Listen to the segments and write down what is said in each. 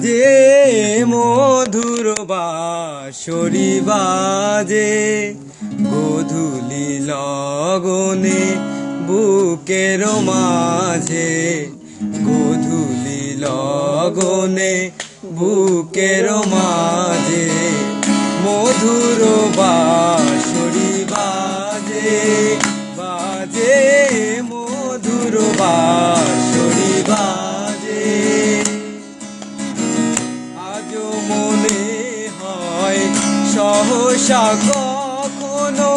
বাজে, মধুর বাঁশরি বাজে। গধুলি লগনে, বুকের মাঝে। গধুলি লগনে, বুকের মাঝে। মধুর বাঁশরি বাজে। সহসা কখনো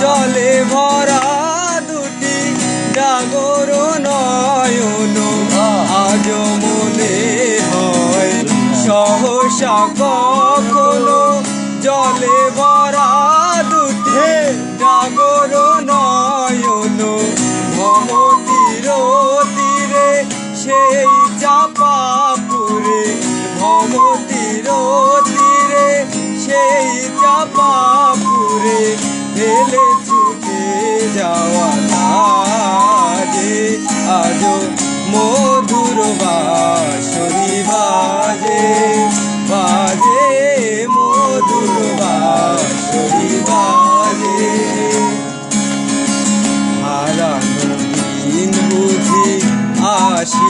জলে ভরা দুটি ডাগর নয়ন। আজ মনে হয় সহসা কখনো জলে ভরা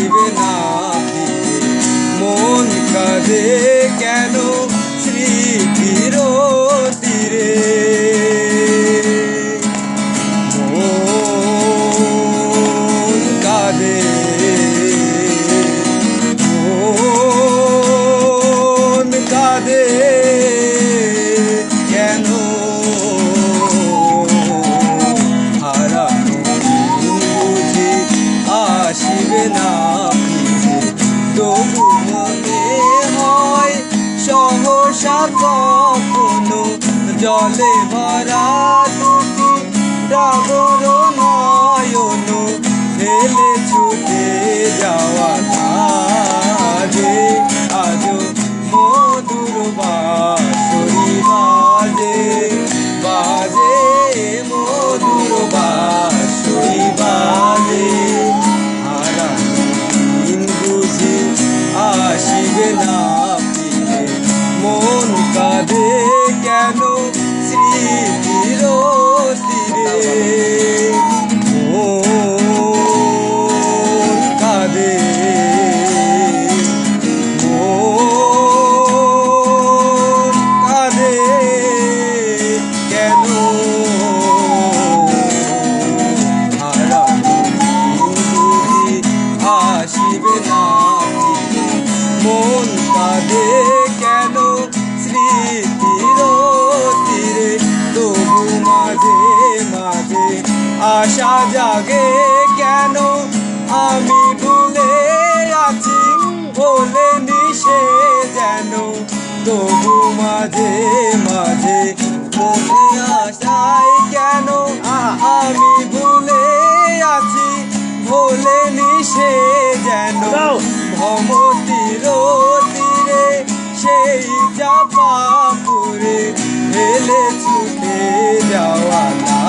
আসিবে না মন কাঁদে কেন? স্মৃতির সহসা কখনো জলে ভরা দুটি ডাগর নয়ন ফেলে ছুটে যাওয়া আসিবে না। মন কাঁদে কেন স্মৃতির তীরে? তবু মাঝে মাঝে আশা জাগে কেন? আমি ভুলে আছি ভোলে নিশে যেন। তবু মাঝে মাঝে সেই চাপা পুরে ফেলে ছুটে যাওয়া